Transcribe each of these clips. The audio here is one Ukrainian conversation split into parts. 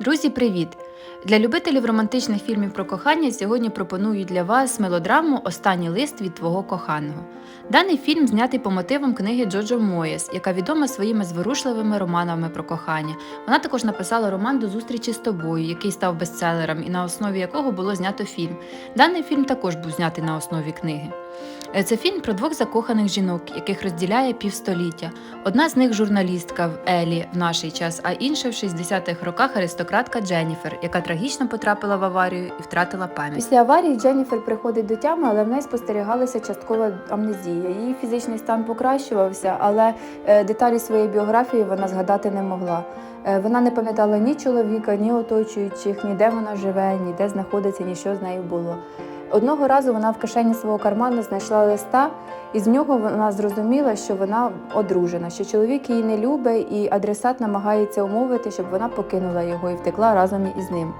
Друзі, привіт! Для любителів романтичних фільмів про кохання сьогодні пропоную для вас мелодраму Останній лист від твого коханого. Даний фільм знятий по мотивам книги Джоджо Моєс, яка відома своїми зворушливими романами про кохання. Вона також написала роман до зустрічі з тобою, який став бестселером і на основі якого було знято фільм. Даний фільм також був знятий на основі книги. Е, Це фільм про двох закоханих жінок, яких розділяє півстоліття. Одна з них журналістка в Елі в наш час, а інша в 60-х роках аристократка Дженніфер, яка трагічно потрапила в аварію і втратила пам'ять. Після аварії Дженніфер приходить до тями, але в неї спостерігалася часткова амнезія. Її фізичний стан покращувався, але е, деталі своєї біографії вона згадати не могла. Е, Вона не пам'ятала ні чоловіка, ні оточуючих, ні де вона живе, ні де знаходиться, ні що з нею було. Одного разу вона в кишені свого карману знайшла листа, і з нього вона зрозуміла, що вона одружена, що чоловік її не любить, і адресат намагається умовити, щоб вона покинула його і втекла разом із ним.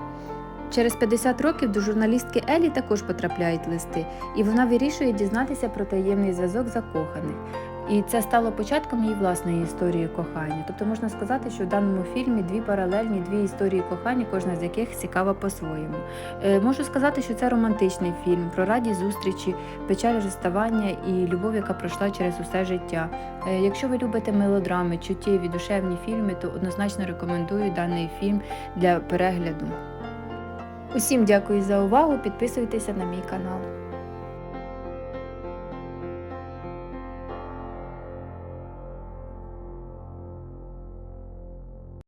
Через 50 років до журналістки Елі також потрапляють листи, і вона вирішує дізнатися про таємний зв'язок закоханих. І це стало початком її власної історії кохання. Тобто можна сказати, що в даному фільмі дві паралельні, дві історії кохання, кожна з яких цікава по-своєму. Е, Можу сказати, що це романтичний фільм про радість зустрічі, печаль розставання і любов, яка пройшла через усе життя. Е, Якщо ви любите мелодрами, чуттєві, душевні фільми, то однозначно рекомендую даний фільм для перегляду. Усім дякую за увагу. Підписуйтеся на мій канал.